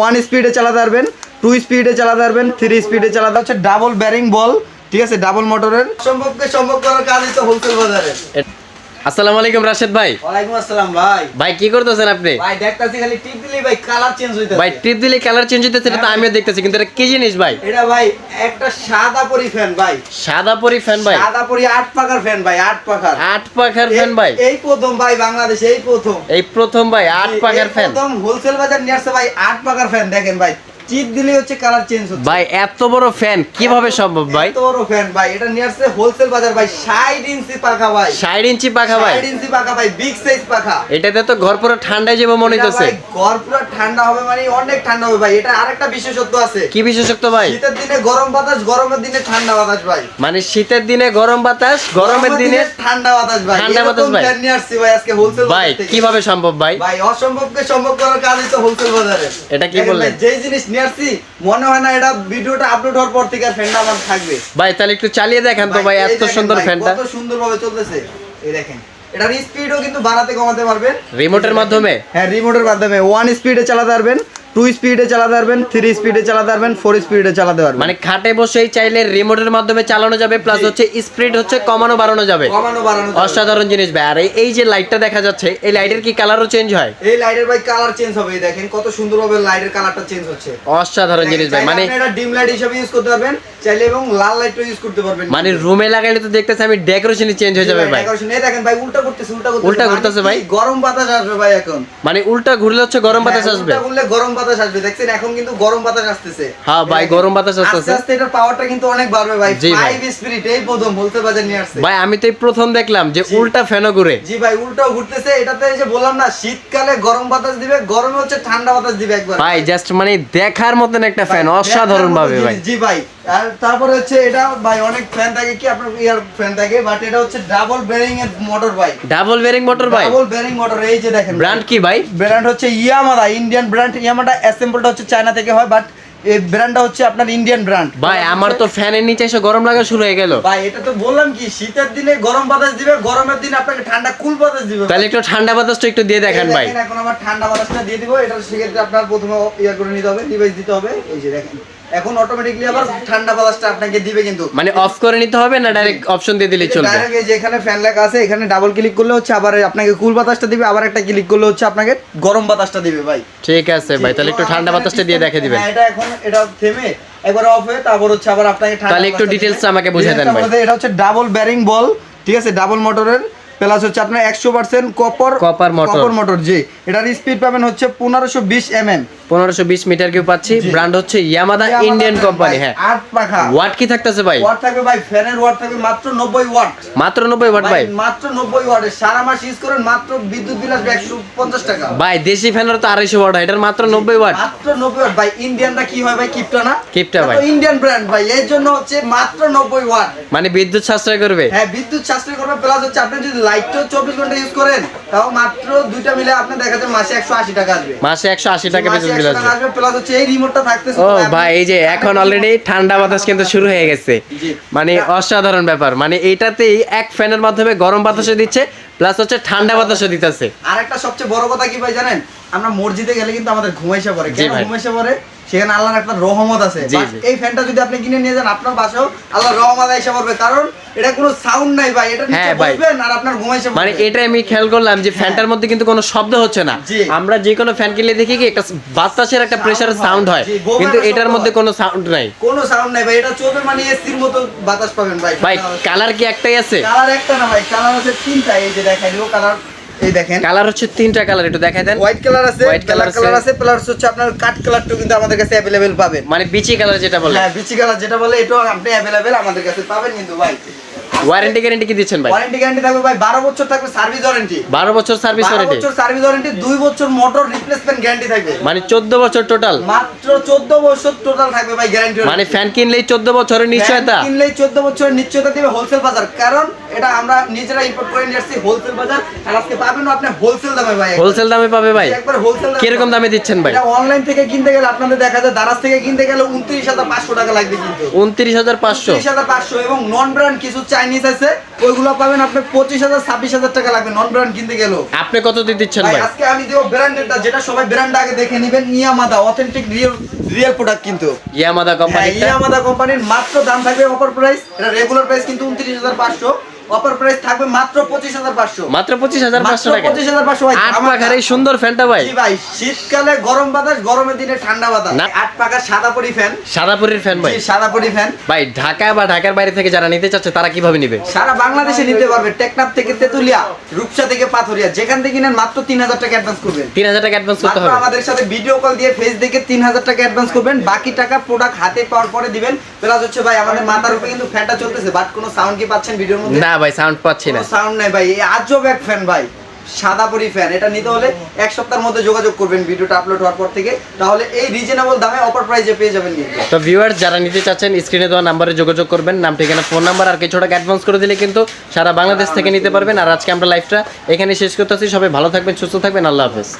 One স্পিডে চালাতে পারবেন টু স্পিডে চালাতে পারবেন থ্রি স্পিডে চালাতে হচ্ছে ডাবল ব্যারিং বল ঠিক আছে? ডাবল মোটরের সম্ভবকে সম্ভব করার কাজই তো হোলসেল বাজারে। আসসালামু আলাইকুম রাশেদ ভাই। ওয়ালাইকুম আসসালাম ভাই। ভাই কি করতেছেন আপনি? ভাই দেখতাছি খালি টিপ দিলেই ভাই কালার চেঞ্জ হইতাছে। ভাই ট্রিপ দিলে কালার চেঞ্জ হইতেছে এটা তো আমিও দেখতেছি কিন্তু এটা কি জিনিস ভাই? এটা ভাই একটা সাদা পরি ফ্যান ভাই। সাদা পরি ফ্যান ভাই। সাদা পরি আট পাকার ফ্যান ভাই আট পাকার আট পাখার ফ্যান ভাই। এই প্রথম ভাই বাংলাদেশে এই প্রথম। এই প্রথম ভাই আট পাখার ফ্যান প্রথম হোলসেল বাজার নিয়ে আসছে ভাই আট পাকার ফ্যান দেখেন ভাই। দিলেই হচ্ছে কালার চেঞ্জ হচ্ছে। ভাই এত বড় ফ্যান কীভাবে সম্ভব ভাই? এত বড় ফ্যান ভাই এটা নিয়ে আসছে হোলসেল বাজার ভাই 60 ইঞ্চি পাখা ভাই। ষাট ইঞ্চি পাখা ভাই। 60 ইঞ্চি পাখা ভাই বিগ সাইজ পাখা। এটাতে তো ঘর পুরো ঠান্ডায় যাব মনে ঘর পুরো ঠান্ডা হবে মানে অনেক ঠান্ডা হবে ভাই। এটা আরেকটা বিশেষত্ব আছে। কি বিশেষত্ব ভাই? শীতের দিনে গরম বাতাস গরমের দিনে ঠান্ডা বাতাস ভাই। মানে শীতের দিনে গরম বাতাস গরমের দিনে ঠান্ডা বাতাস ভাই। ঠান্ডা বাতাস ভাই। ফ্যান নিয়ে আসছি ভাই আজকে হোলসেল ভাই কীভাবে সম্ভব ভাই? ভাই অসম্ভবকে সম্ভব করার কাজই তো হোলসেল বাজারে এটা কি বললেন? যেই জিনিস নিয়ে আসছি মনে হয় না এটা ভিডিওটা আপলোড হওয়ার পর থেকে ফ্যানটা আমার থাকবে। ভাই তাহলে একটু চালিয়ে দেখেন তো ভাই এত সুন্দর ফ্যানটা কত সুন্দরভাবে চলতেছে। এই দেখেন এটার স্পিডও কিন্তু বাড়াতে কমাতে পারবেন। রিমোটের মাধ্যমে? হ্যাঁ রিমোটের মাধ্যমে। ওয়ান স্পিডে চালাতে পারবেন। টু স্পিডে চালাতে পারবেন থ্রি স্পিডে চালাতে পারবেন ফোর স্পিডে চালাতে পারবেন। মানে খাটে বসেই চাইলে রিমোটের মাধ্যমে চালানো যাবে প্লাস হচ্ছে স্পিড হচ্ছে কমানো বাড়ানো যাবে। কমানো বাড়ানো অসাধারণ জিনিস ভাই। আর এই- যে লাইটটা দেখা যাচ্ছে এই লাইটের কি কালারও চেঞ্জ হয়? এই লাইটের ভাই কালার চেঞ্জ হবে দেখেন কত সুন্দরভাবে লাইটের কালারটা চেঞ্জ হচ্ছে। অসাধারণ জিনিস ভাই। মানে এটা ডিম লাইট হিসেবে ইউজ করতে পারবেন চাইলে এবং লাল লাইটও ইউজ করতে পারবেন। মানে রুমে লাগাইলে তো দেখতেছি আমি ডেকোরেশনই চেঞ্জ হয়ে যাবে ভাই। Decoration, এই দেখেন ভাই উল্টা করতেছে উল্টা করতেছে। উল্টা মানে করতেছে কি? ভাই? গরম বাতাস আসবে ভাই এখন। মানে উল্টা ঘুরলে হচ্ছে গরম বাতাস হ্যাঁ, আসবে। উল্টা করলে গরম বাতাস আসবে দেখছেন? এখন কিন্তু গরম বাতাস আসতেছে। হ্যাঁ ভাই, গরম বাতাস আসতেছে। আস্তে আস্তে পাওয়ারটা কিন্তু অনেক বাড়বে ভাই। 5 স্পিরিট এই প্রথম বলতে বাজার নিয়ে আসছে। ভাই আমি তো এই প্রথম দেখলাম যে উল্টা ফ্যানও ঘুরে জি ভাই উল্টাও ঘুরতেছে। এটাতে যে বললাম না শীতকালে গরম বাতাস দিবে গরমে হচ্ছে ঠান্ডা বাতাস দিবে একবার। ভাই জাস্ট মানে দেখার মতন একটা ফ্যান অসাধারণ ভাবে ভাই। জি ভাই। আর তারপরে হচ্ছে এটা ভাই অনেক ফ্যান থাকে কি? আপনার ইয়ার ফ্যান থাকে বাট এটা হচ্ছে ডাবল বেয়ারিং এর মোটর ভাই। ডাবল বেয়ারিং মোটর ভাই? ডাবল বেয়ারিং মোটর এই যে দেখেন ব্র্যান্ড কি ভাই? ব্র্যান্ড হচ্ছে ইয়ামাদা ইন্ডিয়ান ব্র্যান্ড ইয়ামাদা অ্যাসেম্বলটা হচ্ছে চায়না থেকে হয় বাট এই ব্র্যান্ডটা হচ্ছে আপনার ইন্ডিয়ান ব্র্যান্ড ভাই আমার তো ফ্যানের নিচে এসে গরম লাগা শুরু হয়ে গেল। ভাই এটা তো বললাম কি শীতের দিনে গরম বাতাস দিবে গরমের দিনে আপনাকে ঠান্ডা কুল বাতাস দিবে। তাহলে একটু ঠান্ডা বাতাসটা একটু দিয়ে দেখেন ভাই। এখন আমার ঠান্ডা বাতাসটা দিয়ে দিব এটা সেক্ষেত্রে আপনার প্রথমে ইয়া করে নিতে হবে ডিভাইস দিতে হবে। এই যে দেখেন এখন অটোমেটিকলি আবার ঠান্ডা বাতাসটা আপনাকে দিবে কিন্তু। মানে অফ করে নিতে হবে না ডাইরেক্ট অপশন দিয়ে দিলেই চলবে? ডাইরেক্ট এই যে এখানে ফ্যান লেখা আছে এখানে ডাবল ক্লিক করলে হচ্ছে আবার আপনাকে কুল বাতাসটা দিবে আবার একটা ক্লিক করলে হচ্ছে আপনাকে গরম বাতাসটা দিবে ভাই। ঠিক আছে ভাই তাহলে একটু ঠান্ডা বাতাসটা দিয়ে দেখে দিবেন। হ্যাঁ, এটা এখন এটা থেমে একবার অফ হয়ে তারপর হচ্ছে আবার আপনাকে ঠান্ডা তাহলে একটু দিবে। আমাকে বুঝিয়ে দেন ভাই। এটা হচ্ছে ডাবল ব্যারিং বল ঠিক আছে? ডাবল মোটরের প্লাস হচ্ছে আপনার একশো percent copper Copper motor। Copper motor জি। এটার স্পিড পাবেন হচ্ছে পনেরোশো বিশ এম এম পনেরোশো বিশ মিটার কিউ পাচ্ছি। ব্র্যান্ড হচ্ছে ইয়ামাদা ইন্ডিয়ান কোম্পানি হ্যাঁ আট পাখা। ওয়াট কি থাকতেছে ভাই? ওয়াট থাকবে ভাই ফ্যানের ওয়াট থাকবে মাত্র নব্বই ওয়াট মাত্র নব্বই ওয়াট ভাই মাত্র নব্বই ওয়াটের সারা মাস ইউজ করেন মাত্র বিদ্যুৎ বিল আসবে একশো পঞ্চাশ টাকা। ভাই দেশি ফ্যানের তো আড়াইশো ওয়াট হয় এটার মাত্র নব্বই ওয়াট মাত্র নব্বই ওয়াট ভাই ইন্ডিয়ানটা কি হয় ভাই কিপটা না? কিপটা ভাই। ইন্ডিয়ান ব্র্যান্ড ভাই এর জন্য হচ্ছে মাত্র নব্বই ওয়াট মানে বিদ্যুৎ সাশ্রয় করবে? হ্যাঁ বিদ্যুৎ সাশ্রয় করবে প্লাস হচ্ছে আপনি যদি লাইটটাও চব্বিশ ঘণ্টা ইউজ করেন তাও মাত্র দুইটা মিলে আপনার দেখা যায় মাসে একশো আশি টাকা আসবে। মাসে একশো আশি টাকা মাসে বিল আসবে। আসবে প্লাস হচ্ছে এই রিমোটটা থাকতেছে ও ভাই এই যে এখন অলরেডি ঠান্ডা বাতাস কিন্তু শুরু হয়ে গেছে। মানে অসাধারণ ব্যাপার। মানে এইটাতেই এক ফ্যানের মাধ্যমে গরম বাতাসও দিচ্ছে প্লাস হচ্ছে ঠান্ডা বাতাসও দিতেছে। আর একটা সবচেয়ে বড় কথা কি ভাই জানেন? আমরা মসজিদে গেলে কিন্তু আমাদের ঘুমাইসা পড়ে। কেন ঘুমাইসা পড়ে? সেখানে আল্লাহর একটা রহমত আছে। এই ফ্যানটা যদি আপনি কিনে নিয়ে যান আপনার বাসাও আল্লাহর রহমত আইসা পড়বে। কারণ এটা কোনো সাউন্ড নাই ভাই এটা নিচে হ্যাঁ। বসবেন আর আপনার ঘুমাইসা মানে এটা আমি খেয়াল করলাম যে ফ্যানটার মধ্যে কিন্তু কোনো শব্দ হচ্ছে না। আমরা যে কোনো ফ্যান কিনলে দেখি কি একটা বাতাসের একটা প্রেসারের সাউন্ড হয়। কিন্তু এটার মধ্যে কোনো সাউন্ড নাই। কোনো সাউন্ড নাই ভাই এটা চলবে মানে এসির মতো বাতাস পাবেন ভাই। ভাই কালার কি একটাই আছে? কালার একটা না ভাই কালার আছে তিনটা এই যে দেখাই দিব কালার এই দেখেন। কালার হচ্ছে তিনটা কালার একটু দেখাই দেন। হোয়াইট কালার আছে হোয়াইট কালার কালার আছে। প্লাস হচ্ছে আপনার কাট কালারটা কিন্তু আমাদের কাছে अवेलेबल পাবেন। মানে বিচি কালার যেটা বলে। হ্যাঁ বিচি কালার যেটা বলে এটাও আপনি अवेलेबल আমাদের কাছে পাবেন কিন্তু ভাই ওয়ারেন্টি গ্যারেন্টি কি দিচ্ছেন ভাই? ওয়ারেন্টি গ্যারান্টি থাকবে ভাই 12 বছর থাকবে সার্ভিস ওয়ারেন্টি বারো বছর সার্ভিস ওয়ারেন্টি 12 বছর সার্ভিস ওয়ারেন্টি 2 বছর মোটর রিপ্লেসমেন্ট গ্যারান্টি থাকবে। মানে চোদ্দ বছর টোটাল মাত্র 14 বছর টোটাল থাকবে ভাই গ্যারান্টি মানে ফ্যান কিনলেই চোদ্দ বছরের নিশ্চয়তা? কিনলেই 14 বছরের নিশ্চয়তা দিবে হোলসেল বাজার। কারণ এটা আমরা নিজেরা ইম্পোর্ট করে নিয়ে আসছি হোলসেল বাজার। আর আজকে পাবেন আপনি হোলসেল দামে ভাই। হোলসেল দামে পাবে ভাই। একবার হোলসেল কীরকম দামে দিচ্ছেন ভাই? এটা অনলাইন থেকে কিনতে গেলে আপনাদের দেখা যায় দারাজ থেকে কিনতে গেলে 29500 টাকা লাগবে কিন্তু। উনত্রিশ হাজার পাঁচশো। 29500 এবং নন ব্র্যান্ড কিছু চাইনিজ চাইনিজ আছে ওইগুলো পাবেন আপনি পঁচিশ হাজার ছাব্বিশ হাজার টাকা লাগবে নন ব্র্যান্ড কিনতে গেল আপনি কত দিয়ে দিচ্ছেন ভাই আজকে আমি দেবো ব্র্যান্ডেডটা যেটা সবাই ব্র্যান্ড আগে দেখে নেবেন Yamada authentic real real product কিন্তু। ইয়ামাদা কোম্পানি ইয়ামাদা কোম্পানির মাত্র দাম থাকবে অফার প্রাইস এটা রেগুলার প্রাইস কিন্তু উনত্রিশ হাজার পাঁচশো। অফার প্রাইস থাকবে মাত্র পঁচিশ হাজার পাঁচশো। মাত্র পঁচিশ হাজার পাঁচশো টাকা? পঁচিশ হাজার পাঁচশো ভাই। আট। পাখার এই সুন্দর ফ্যানটা ভাই। জি ভাই শীতকালে গরম বাতাস গরমের দিনে ঠান্ডা বাতাস। আট পাকা সাদা পরি ফ্যান। সাদাপুরের ফ্যান ভাই। জি সাদা ফ্যান। ভাই ঢাকা বা ঢাকার বাইরে থেকে যারা নিতে চাচ্ছে তারা কীভাবে নিবে? সারা বাংলাদেশে নিতে পারবে। টেকনাফ থেকে তেতুলিয়া রূপসা থেকে পাথরিয়া। যেখান থেকে নেন মাত্র তিন হাজার টাকা অ্যাডভান্স করবেন। তিন হাজার টাকা অ্যাডভান্স করতে হবে। আমাদের সাথে ভিডিও কল দিয়ে ফেস দেখে তিন হাজার টাকা অ্যাডভান্স করবেন। বাকি টাকা প্রোডাক্ট হাতে পাওয়ার পরে দিবেন। প্লাস হচ্ছে ভাই আমাদের মাথার উপরে কিন্তু ফ্যানটা চলতেছে বাট কোনো সাউন্ড কি পাচ্ছেন ভিডিওর মধ্যে? না ভাই সাউন্ড পাচ্ছি না। সাউন্ড নাই ভাই এই আজব এক ফ্যান ভাই সাদা পরি ফ্যান এটা নিতে হলে এক সপ্তাহের মধ্যে যোগাযোগ করবেন ভিডিওটা আপলোড হওয়ার পর থেকে তাহলে এই রিজনেবল দামে অফার প্রাইজে পেয়ে যাবেন কিন্তু। তো ভিউয়ার্স যারা নিতে চাচ্ছেন স্ক্রিনে দেওয়া নাম্বারে যোগাযোগ করবেন। নাম ঠিকানা ফোন নাম্বার আর কিছু টাকা অ্যাডভান্স করে দিলে কিন্তু সারা বাংলাদেশ থেকে নিতে পারবেন। আর আজকে আমরা লাইভটা এখানে শেষ করতেছি। সবাই ভালো থাকবেন সুস্থ থাকবেন। আল্লাহ হাফেজ।